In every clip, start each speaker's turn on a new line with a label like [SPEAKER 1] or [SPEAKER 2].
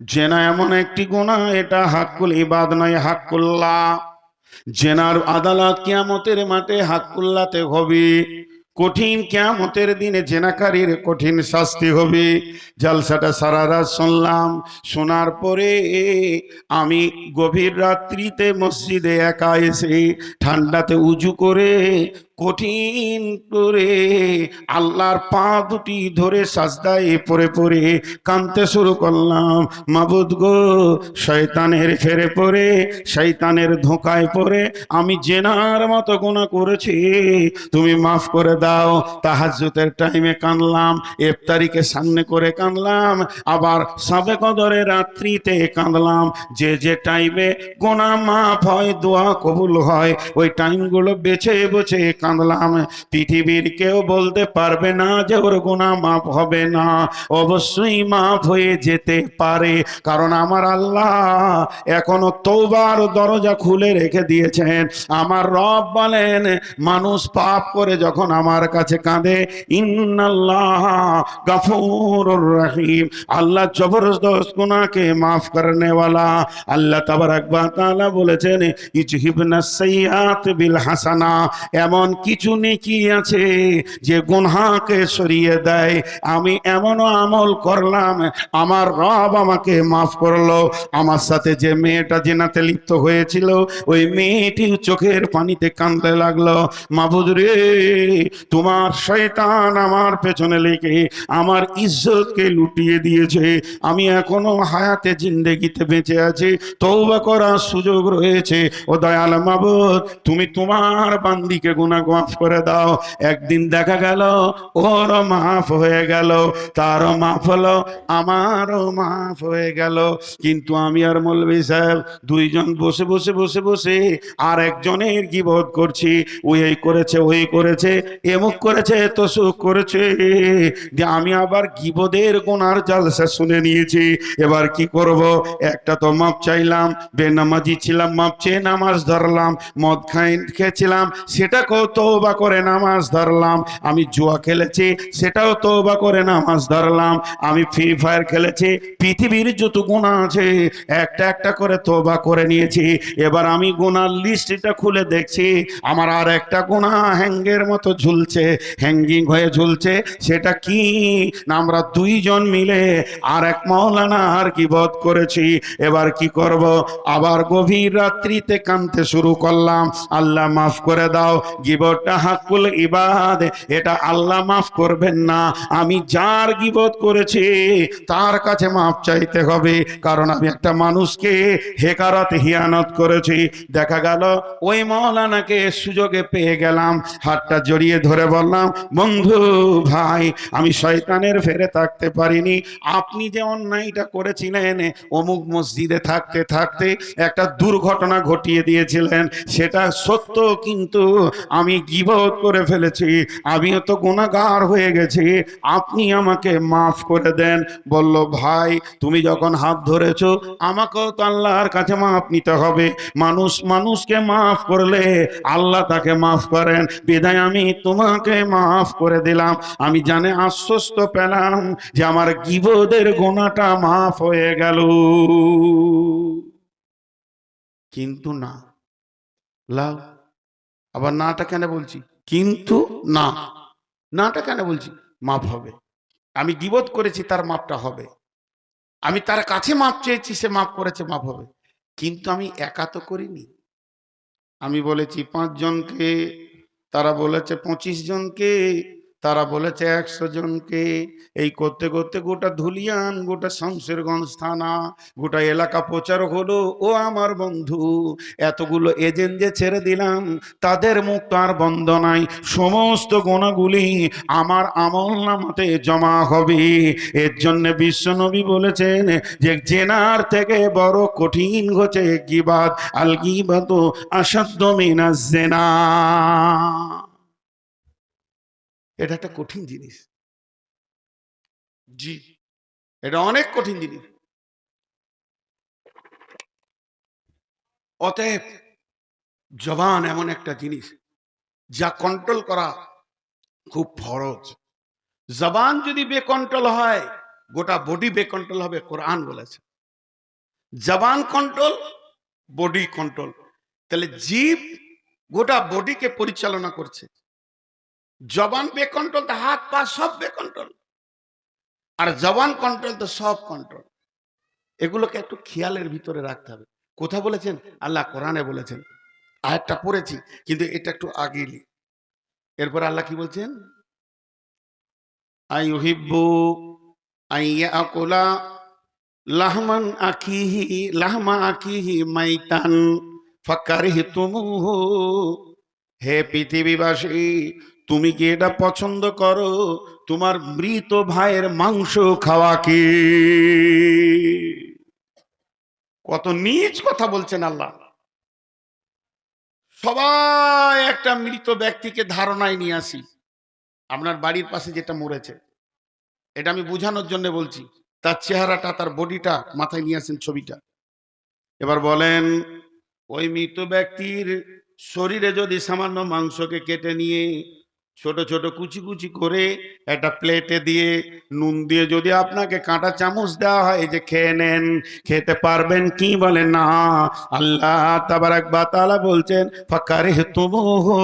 [SPEAKER 1] জেনা এমন একটি গুণা, এটা হাক্কুল ইবাদ নয়, হাক্কুল্লাহ। জেনার আদালত কিয়ামতের মাঠে হাক্কুল্লাতে হবে। কঠিন কিয়ামতের দিনে জেনাকারীর কঠিন শাস্তি হবে। জালসাটা সারা রাত শুনলাম, শোনার পরে আমি গভীর রাত্রিতে মসজিদে একা এসে ঠান্ডাতে উজু করে কঠিন করে আল্লাহর পা দুটি ধরে সাজদায় পরে পরে কানতে শুরু করলাম, মাবুদ গো, শয়তানের ফেরে পরে শয়তানের ধোকায় পরে আমি জেনার মতো গোনা করেছি, তুমি মাফ করে দাও। তাহাজ্জুদের টাইমে কানলাম ইফতারিকে সামনে করে কানলাম আবার সাবে কদরে রাত্রিতে কাঁদলাম। যে যে টাইমে গোনা মাফ হয়, দোয়া কবুল হয়, ওই টাইমগুলো বেছে বেছে কাঁদলাম। পৃথিবীর কেউ বলতে পারবে না যে ওর গোনা মাফ হবে না। অবশ্যই মাফ হয়ে যেতে পারে। কারণ আমার আল্লাহ এখনও তোবার দরজা খুলে রেখে দিয়েছেন। আমার রব বলেন, মানুষ পাপ করে যখন আমার কাছে কাঁদে, ইন্নাল্লাহ গাফুর রহিম। আল্লাহ জবরদস্ত গুনাহকে মাফ वाला আল্লাহ তাবারাক ওয়া তাআলা বলেছেন ইজহিবনা সাইয়াত বিল হাসানা। এমন কিছু নেকি আছে যে গুনহাকে সরিয়ে দেয়। আমি এমনও আমল করলাম, আমার রব আমাকে মাফ করল। আমার সাথে যে মেয়েটা জেনাতে লিপ্ত হয়েছিল, ওই মেয়েটি চোখের পানিতে কাঁদতে লাগল। মাবুদ রে, তোমার শয়তান আমার পেছনে লেগে আমার ইজ্জতকে লুটিয়ে দিয়েছে। আমি এখনও হায়াতে জিন্দেগিতে বেঁচে আছি তৌবা করার সুযোগ রয়েছে। ও দয়াল মাবুদ, তুমি তোমার বান্দিকে গুনাহ মাফ করে দাও। একদিন দেখা গেল ওর মাফ হয়ে গেল, তারও মাফ হলো, আমারও মাফ হয়ে গেল। কিন্তু আমি আর মৌলভী সাহেব দুইজন বসে বসে বসে বসে আর একজনের গিবোধ করছি? ওই, এই করেছে, ওই করেছে এমুক করেছে তো সুখ করেছে। দিয়ে আমি আবার গিবোধের গোনার জালসা শুনে নিয়েছি। এবার কি করব? একটা তো মাপ চাইলাম, বেনামাজি ছিলাম, মাপ চেয়ে নামাজ ধরলাম, মদ খাই, খেয়েছিলাম সেটাকেও তৌবা করে নামাজ ধরলাম। আমি জুয়া খেলেছি, সেটাও তৌবা করে নামাজ ধরলাম। আমি ফ্রি ফায়ার খেলেছি, পৃথিবীর যত গুণা আছে, একটা একটা করে তোবা করে নিয়েছি। এবার আমি গুনার লিস্টটা খুলে দেখছি, আমার আর একটা গুণা হ্যাঙ্গের মতো ঝুলছে, হ্যাঙ্গিং হয়ে ঝুলছে, সেটা কি? না, আমরা দুইজন মিলে আর এক মৌলানা আর কি বধ করেছি। এবার কি করব? আবার গভীর রাত্রিতে কানতে শুরু করলাম। আল্লাহ মাফ করে দাও গিবটটা হাকুল ইবাদ, এটা আল্লাহ মাফ করবেন না। আমি যার গিবত করেছি, তার কাছে মাফ চাইতে হবে, কারণ আমি একটা মানুষকে হেকারত, হিয়ানত করেছি। দেখা গেল, ওই মৌলানাকে সুযোগে পেয়ে গেলাম, হাতটা জড়িয়ে ধরে বললাম, বন্ধু ভাই, আমি শয়তানের ফেরে থাকতে পারিনি। আপনি যে অন্যায়টা করেছিলেন, অমুক মসজিদে থাকতে থাকতে একটা দুর্ঘটনা ঘটিয়ে দিয়েছিলেন, সেটা সত্য, কিন্তু আমি গিবত করে ফেলেছি, আমিও তো গুণাগার হয়ে গেছি, আপনি আমাকে মাফ করে দেন। বলল, ভাই, তুমি যখন হাত ধরেছো, আমাকেও তো আল্লাহর কাছে মাফ নিতে হবে। মানুষ মানুষকে মাফ করলে আল্লাহ তাকে মাফ করেন। বিদায় আমি তোমাকে মাফ করে দিলাম। আমি জানে আশ্বস্ত পেলাম যে আমার গিবদের গোনাটা মাফ হয়ে গেল। কিন্তু না। লাও আবার নাটা কেন বলছি? কিন্তু না। নাটা কেন বলছি? মাপ হবে। আমি গিবত করেছি, তার মাপটা হবে। আমি তার কাছে মাপ চেয়েছি, সে মাপ করেছে, মাপ হবে। কিন্তু আমি একা তো করিনি। আমি বলেছি, পাঁচজনকে, তারা বলেছে পঁচিশ জনকে তারা বলেছে একশো জনকে এই করতে করতে গোটা ধুলিয়ান, গোটা শামশেরগঞ্জ থানা, গোটা এলাকা প্রচার হলো। ও আমার বন্ধু, এতগুলো এজেন্ট যে ছেড়ে দিলাম, তাদের মুখ তো আর বন্ধ নাই। সমস্ত গোনাগুলি আমার আমল নামাতে জমা হবে। এর জন্য বিশ্বনবী বলেছেন যে, জেনার থেকে বড় কঠিন হচ্ছে গিবাদ। আল গিবাদ আসাধ্য মিনা জেনা। এটা একটা কঠিন জিনিস। জি। এটা অনেক কঠিন জিনিস। অতএব জবান এমন একটা জিনিস যা কন্ট্রোল করা খুব ফরজ। জবান যদি বেকন্ট্রোল হয়, গোটা বডি বেকন্ট্রোল হবে, কোরআন বলেছে। জবান কন্ট্রোল বডি কন্ট্রোল তাহলে জীব গোটা বডিকে পরিচালনা করছে। জবান বে কন্ট্রোল তো হাত পা সব বে কন্ট্রোল আর জবান কন্ট্রোল তো সব কন্ট্রোল। এগুলোকে একটু খেয়ালের ভিতরে রাখতে হবে। কোথা বলেছেন? আল্লাহ কোরআনে বলেছেন। আয়াতটা পড়েছি, কিন্তু এটা একটু আগে নি। এরপর আল্লাহ কি বলছেন? হে পৃথিবীবাসী তুমি কি এটা পছন্দ করো? তোমার মৃত ভাইয়ের মাংস খাওয়া কি? কত নিজ কথা বলছেন আল্লাহ। সবাই একটা মৃত ব্যক্তিকে ধারণায় নিয়ে আসি। আপনার বাড়ির পাশে যেটা মরেছে। এটা আমি বোঝানোর জন্য বলছি। তার চেহারাটা, তার বডিটা মাথায় নিয়ে আসেন ছবিটা। এবার বলেন, ওই মৃত ব্যক্তির শরীরে যদি সামান্য মাংসকে কেটে নিয়ে ছোট ছোট কুচি কুচি করে একটা প্লেটে দিয়ে নুন দিয়ে যদি আপনাকে কাঁটা চামচ দেওয়া হয় যে খেয়ে নেন, খেতে পারবেন কি? বলে না। আল্লাহ তাবারাক বা তাআলা বলছেন তুমুহু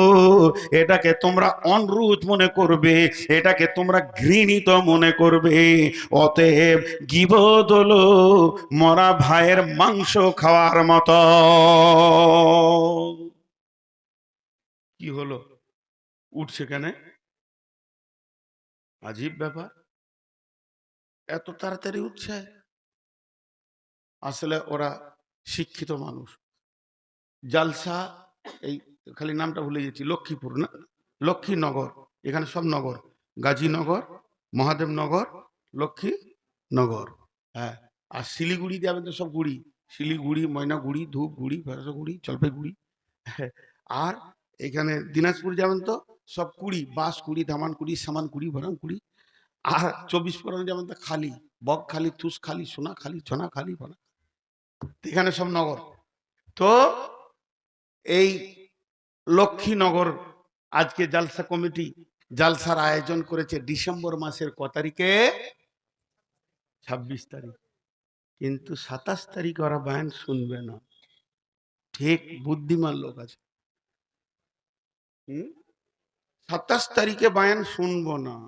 [SPEAKER 1] এটাকে তোমরা অনরুচ মনে করবে, এটাকে তোমরা ঘৃণিত মনে করবে। অতএব গিবত হলো মরা ভাইয়ের মাংস খাওয়ার মতো। কি হলো? উঠছে কেন? আজীব ব্যাপার। এত তাড়াতাড়ি উঠছে? আসলে ওরা শিক্ষিত মানুষ। জালসা এই খালি নামটা ভুলে গেছি লক্ষ্মীপুর না? লক্ষ্মীনগর এখানে সব নগর। গাজীনগর মহাদেবনগর লক্ষ্মীনগর হ্যাঁ। আর শিলিগুড়ি যাবেন তো সব গুড়ি। শিলিগুড়ি ময়নাগুড়ি ধূপগুড়ি ভেরসগুড়ি জলপাইগুড়ি হ্যাঁ, আর এখানে দিনাজপুর যাবেন তো, সব কুড়ি, বাস কুড়ি, ধামান কুড়ি, সামান কুড়ি ভরাং কুড়ি, আর চব্বিশ পরগনা যেমন তো খালি, বক খালি তুষ খালি, সোনা খালি ঝোনা খালি, ভরা এখানে সব নগর। তো এই লক্ষ্মীনগর আজকে জালসা কমিটি জালসার আয়োজন করেছে ডিসেম্বর মাসের ক তারিখে? ছাব্বিশ তারিখ। কিন্তু সাতাশ তারিখ ওরা বায়ান শুনবে না। ঠিক বুদ্ধিমান লোক আছে। হুম? সাতাশ তারিখে বায়ান শুনব না।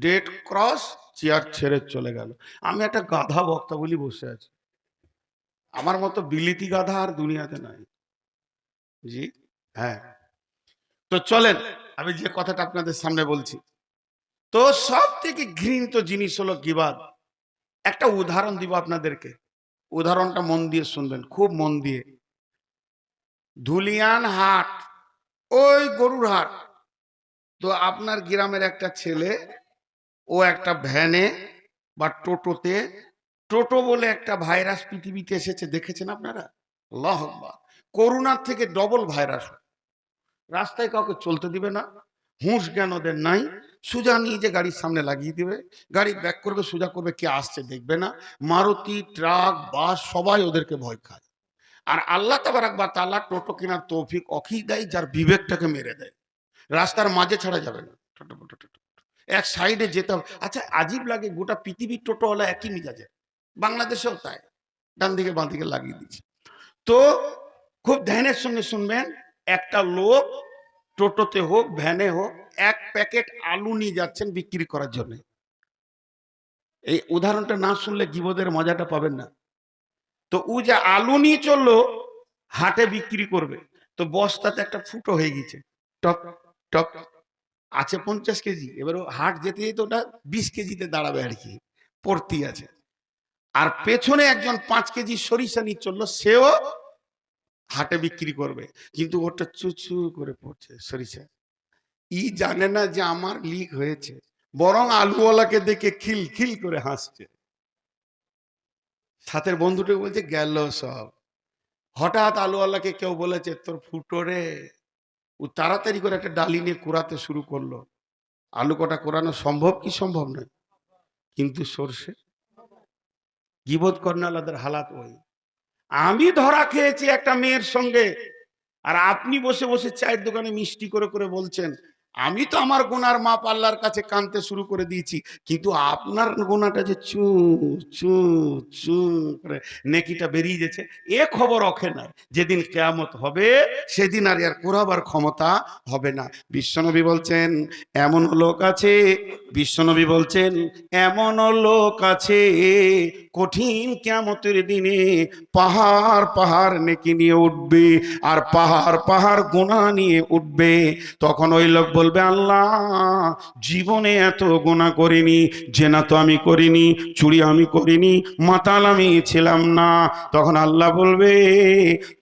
[SPEAKER 1] ডেট ক্রস চেয়ার ছেড়ে চলে গেল। আমি একটা গাধা বক্তা বলি বসে আছি। আমার মতো বিলিতি গাধা আর দুনিয়াতে নাই। জি? হ্যাঁ। তো চলেন, আমি যে কথাটা আপনাদের সামনে বলছি। তো সব থেকে ঘৃণিত জিনিস হলো গিবাদ একটা উদাহরণ দিব আপনাদেরকে। উদাহরণটা মন দিয়ে শুনবেন, খুব মন দিয়ে। ধুলিয়ান হাট ওই গরুর হাট। তো আপনার গ্রামের একটা ছেলে, ও একটা ভ্যানে বা টোটোতে, টোটো বলে একটা ভাইরাস পৃথিবীতে এসেছে, দেখেছেন আপনারা? আকবার। করোনার থেকে ডবল ভাইরাস রাস্তায় কাউকে চলতে দিবে না, হুঁশ জ্ঞান ওদের নাই। সোজা নিয়ে যে গাড়ির সামনে লাগিয়ে দিবে, গাড়ি ব্যাক করবে, সোজা করবে, কে আসছে দেখবে না। মারুতি ট্রাক বাস সবাই ওদেরকে ভয় খায়। আর আল্লাহ তাবার একবার তাল্লা টোটো কেনার তৌফিক অখি দেয় যার বিবেকটাকে মেরে দেয়। রাস্তার মাঝে ছাড়া যাবে না। টোটো, টোটো, টোটো, টোটো। এক সাইডে যেতে হবে। আচ্ছা আজীব লাগে গোটা পৃথিবীর টোটোওয়ালা একই মিজাজে। বাংলাদেশেও তাই। ডান দিকে বাঁ দিকে লাগিয়ে দিচ্ছে তো খুব ধ্যানের সঙ্গে শুনবেন একটা লোক টোটোতে হোক ভ্যানে হোক এক প্যাকেট আলু নিয়ে যাচ্ছেন বিক্রি করার জন্য। এই উদাহরণটা না শুনলে জীবদের মজাটা পাবেন না। তো ও যে আলু নিয়ে চলল, হাটে বিক্রি করবে। তো বস্তাতে একটা ফুটো হয়ে গেছে। টক টক, আছে পঞ্চাশ কেজি। এবার ও হাট যেতে যেতে ওটা বিশ কেজিতে দাঁড়াবে আর কি, পড়তি আছে। আর পেছনে একজন পাঁচ কেজি সরিষা নিয়ে চলল, সেও হাটে বিক্রি করবে। কিন্তু ওটা চুচু করে পড়ছে সরিষা। ই জানে না যে আমার লিক হয়েছে, বরং আলুওয়ালাকে দেখে খিল খিল করে হাসছে। সাথের বন্ধুটাকে বলছে, গেল সব। হঠাৎ আলুওয়ালাকে কেউ বলেছে, তোর ফুটো রে। ও তাড়াতাড়ি করে একটা ডালি নিয়ে কুড়াতে শুরু করল। আলু কটা কোরানো সম্ভব কি সম্ভব নয়? কিন্তু সর্ষে? গিবত কর্নালাদের হালাত ওই। আমি ধরা খেয়েছি একটা মেয়ের সঙ্গে, আর আপনি বসে বসে চায়ের দোকানে মিষ্টি করে করে বলছেন আমি তো আমার গোনার মাপ আল্লাহর কাছে কানতে শুরু করে দিয়েছি, কিন্তু আপনার গোনাটা যে চু চু চু করে নেকিটা বেরিয়ে গেছে, এ খবর রখে না যেদিন কেয়ামত হবে, সেদিন আর এর কোরাবার ক্ষমতা হবে না। বিশ্বনবী বলছেন, এমন লোক আছে, বিশ্বনবী বলছেন, এমন লোক আছে, কঠিন কেয়ামতের দিনে পাহাড় পাহাড় নেকি নিয়ে উঠবে, আর পাহাড় পাহাড় গোনা নিয়ে উঠবে। তখন ওই লোক বলবে, আল্লাহ, জীবনে এত গোনা করিনি, জেনা তো আমি করিনি, চুরি আমি করিনি, মাতাল আমি ছিলাম না। তখন আল্লাহ বলবে,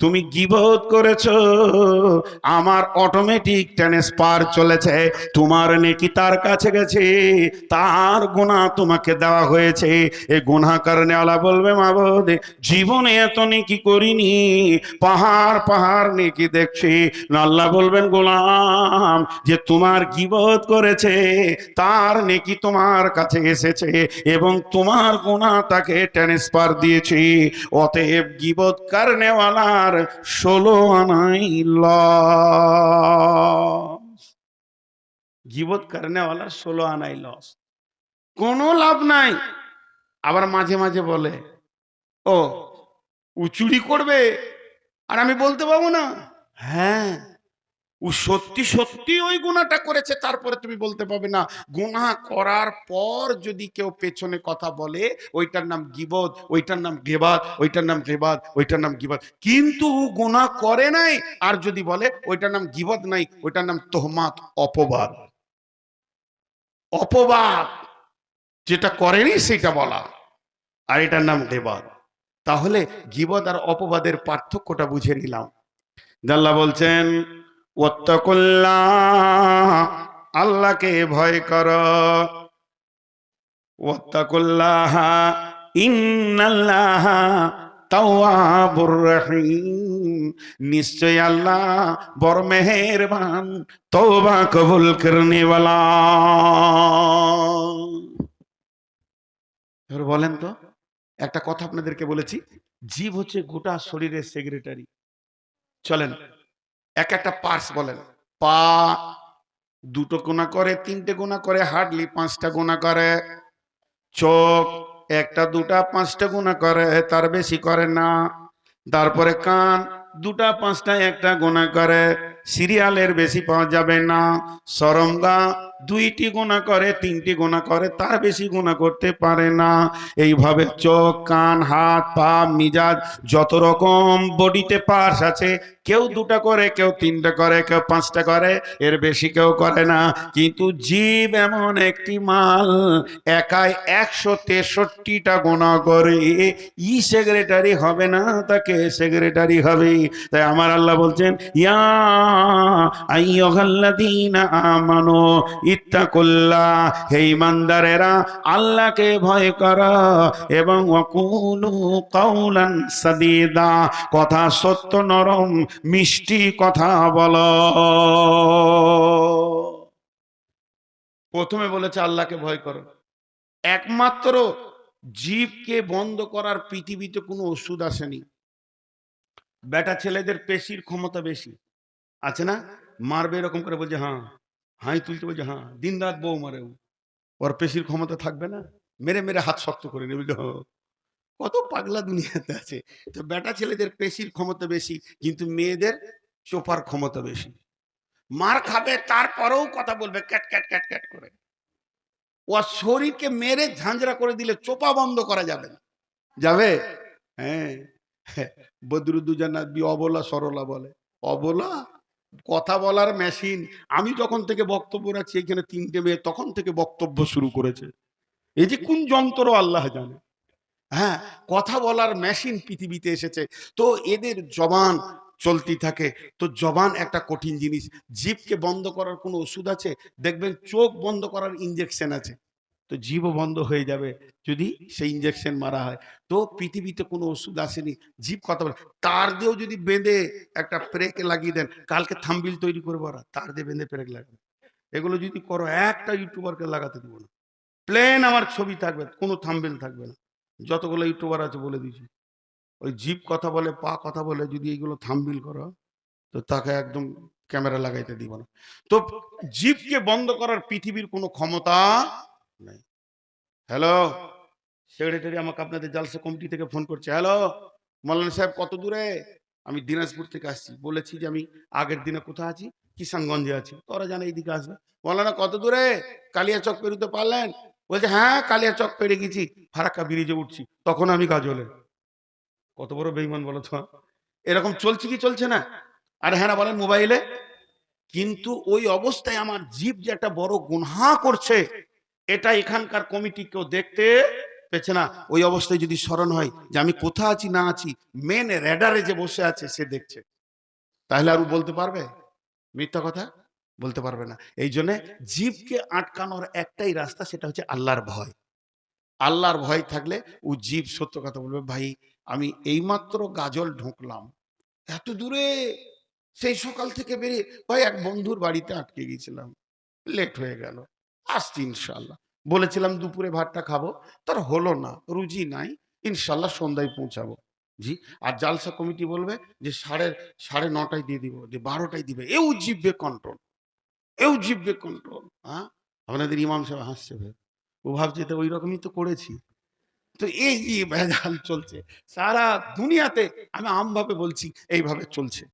[SPEAKER 1] তুমি গিবত করেছ, আমার অটোমেটিক ট্রান্সফার চলেছে, তোমার নেকি তার কাছে গেছে, তার গোনা তোমাকে দেওয়া হয়েছে। এ গোনা কারণে আল্লাহ বলবে মা বোধ জীবনে এত নেকি করিনি, পাহাড় পাহাড় নেকি দেখছি। আল্লাহ বলবেন, গোলাম, যে তোমার গিবত করেছে, তার নেকি তোমার কাছে এসেছে এবং তোমার গোনা তাকে ট্রান্সফার দিয়েছি। অতএব গিবত কারণেওয়ালার ষোলো আনাই লস গিবত কারণেওয়ালার ষোলো আনাই লস কোনো লাভ নাই। আবার মাঝে মাঝে বলে, ও ও চুরি করবে? আর আমি বলতে পারব না? হ্যাঁ। ও সত্যি সত্যি ওই গুণাটা করেছে, তারপরে তুমি বলতে পারবে না। গুণা করার পর যদি কেউ পেছনে কথা বলে, ওইটার নাম গিবদ, ওইটার নাম গেবাদ, ওইটার নাম গেবাদ, ওইটার নাম গিবাদ। কিন্তু ও গুণা করে নাই, আর যদি বলে, ওইটার নাম গিবদ নাই, ওইটার নাম তোহমাত অপবাদ। অপবাদ, যেটা করেনি সেটা বলা, আর এটার নাম গেবাদ। তাহলে গিবদ আর অপবাদের পার্থক্যটা বুঝে নিলাম। জাল্লা বলছেন ওত্তাকুল্লাহ আল্লাহকে ভয় কর। ওত্তাকুল্লাহ ইন্নাল্লাহ তাওয়াবুর রহিম। নিশ্চয় আল্লাহ বড় মেহেরবান, তওবা কবুল করনে ওয়ালা। এবার বলেন তো, একটা কথা আপনাদেরকে বলেছি, জীব হচ্ছে গোটা শরীরের সেক্রেটারি চলেন এক একটা পার্স বলেন। পা দুটো গোনা করে, তিনটে গোনা করে হার্ডলি পাঁচটা গোনা করে। চোখ একটা, দুটা, পাঁচটা গোনা করে, তার বেশি করে না। তারপরে কান দুটা, পাঁচটা, একটা গোনা করে, সিরিয়ালের বেশি পাওয়া যাবে না। সরমগা দুইটি গোনা করে, তিনটি গোনা করে, তার বেশি গোনা করতে পারে না। এইভাবে চোখ, কান, হাত, পা, মিজাজ, যত রকম বডিতে পার্স আছে কেউ দুটা করে, কেউ তিনটা করে, কেউ পাঁচটা করে, এর বেশি কেউ করে না। কিন্তু জীব এমন একটি মাল, একাই একশো তেষট্টিটা গোনা করে। ই সেক্রেটারি হবে না তাকে সেক্রেটারি হবে? তাই আমার আল্লাহ বলছেন, ইয়া আইয়ুহাল্লাযীনা আমানু ইত্তাকুল্লাহ, হে ইমানদারেরা, আল্লাহকে ভয় করো এবং ওয়াকুলু কাউলান সাদীদা, কথা সত্য নরম মিষ্টি কথা বলো। প্রথমে বলেছে, আল্লাহকে ভয় করো। একমাত্র জীবকে বন্ধ করার পৃথিবীতে কোনো ওষুধ আসেনি। বেটা ছেলেদের পেশির ক্ষমতা বেশি। আছে না? মারবে এরকম করে বলছে হ্যাঁ। হাই তুলতে বলছে হ্যাঁ। দিন রাত বউ মারে ওর পেশির ক্ষমতা থাকবে না? মেরে মেরে হাত শক্ত করে নেবে। কত পাগলা দুনিয়াতে আছে। তো বেটা ছেলেদের পেশির ক্ষমতা বেশি, কিন্তু মেয়েদের চোপার ক্ষমতা বেশি। মার খাবে, তারপরেও কথা বলবে, ক্যাট ক্যাট ক্যাট ক্যাট করে। ও শরীরকে মেরে ঝাঁঝরা করে দিলে চোপা বন্ধ করা যাবে না। যাবে? হ্যাঁ। বদরুদ্দুজানাবি অবলা, সরলা বলে। অবলা? কথা বলার মেশিন আমি যখন থেকে বক্তব্য রাখছি, এখানে তিনটে মেয়ে তখন থেকে বক্তব্য শুরু করেছে। এই যে কোন যন্ত্র আল্লাহ জানে। হ্যাঁ কথা বলার মেশিন পৃথিবীতে এসেছে। তো এদের জবান চলতি থাকে। তো জবান একটা কঠিন জিনিস। জিভকে বন্ধ করার কোনো ওষুধ আছে? দেখবেন চোখ বন্ধ করার ইঞ্জেকশন আছে। তো জীবও বন্ধ হয়ে যাবে যদি সেই ইঞ্জেকশন মারা হয়। তো পৃথিবীতে কোনো ওষুধ আসেনি। জীব কথা বলে। তার দিয়েও যদি বেঁধে একটা প্রেক লাগিয়ে দেন, কালকে থাম্বিল তৈরি করব ওরা। তার দিয়ে বেঁধে প্রেক লাগাবে। এগুলো যদি করো, একটা ইউটিউবারকে লাগাতে দেবো না। প্লেন আমার ছবি থাকবে, কোনো থাম্বিল থাকবে না। যতগুলো ইউটিউবার আছে বলে দিয়েছি। ওই জীব কথা বলে, পা কথা বলে যদি এইগুলো থামবিল করো, তো তাকে একদম ক্যামেরা লাগাইতে দিব না। তো জীবকে বন্ধ করার পৃথিবীর কোনো ক্ষমতা নেই। হ্যালো? সেক্রেটারি আমাকে আপনাদের জালসা কমিটি থেকে ফোন করছে। হ্যালো? মৌলানা সাহেব, কত দূরে? আমি দিনাজপুর থেকে আসছি। বলেছি যে আমি আগের দিনে কোথায় আছি? কিষানগঞ্জে আছি। তোরা জানে এইদিকে আসবে। মৌলানা, কত দূরে? কালিয়া চক পেরোতে পারলেন? বলছে হ্যাঁ কালিয়া চক পেরে গেছি, ফারাক্কা ব্রিজে উঠছি। তখন আমি গাজলে। কত বড় বেইমান বলো তো? এরকম চলছে কি চলছে না? আর হ্যাঁ বলেন মোবাইলে। কিন্তু ওই অবস্থায় আমার জীব যে একটা বড় গুনহা করছে, এটা এখানকার কমিটি কেউ দেখতে পেছে না। ওই অবস্থায় যদি স্মরণ হয় যে আমি কোথায় আছি, না আছি মেন রেডারে যে বসে আছে, সে দেখছে। তাহলে আর বলতে পারবে? মিথ্যা কথা? বলতে পারবে না। এই জন্য জীবকে আটকানোর একটাই রাস্তা সেটা হচ্ছে আল্লাহর ভয়। আল্লাহর ভয় থাকলে ও জীব সত্য কথা বলবে, ভাই, আমি এইমাত্র গাজল ঢুকলাম। এত দূরে, সেই সকাল থেকে বেরিয়ে ভাই এক বন্ধুর বাড়িতে আটকে গিয়েছিলাম লেট হয়ে গেল। আসছি ইনশাল্লাহ বলেছিলাম, দুপুরে ভাতটা খাব। তার হলো না, রুজি নাই। ইনশাল্লাহ সন্ধ্যায় পৌঁছাবো। জি, আর জালসা কমিটি বলবে যে, সাড়ে সাড়ে নটায় দিয়ে দিব, যে বারোটায় দিবে। এও জিভবে কন্ট্রোল। এও জিভবে কন্ট্রোল হ্যাঁ? আপনাদের ইমাম সাহেব হাসছে ভাই। ও ভাবছে তো ওই রকমই তো করেছি। তো এই ভেজাল চলছে। সারা দুনিয়াতে আমি আমভাবে বলছি, এইভাবে চলছে।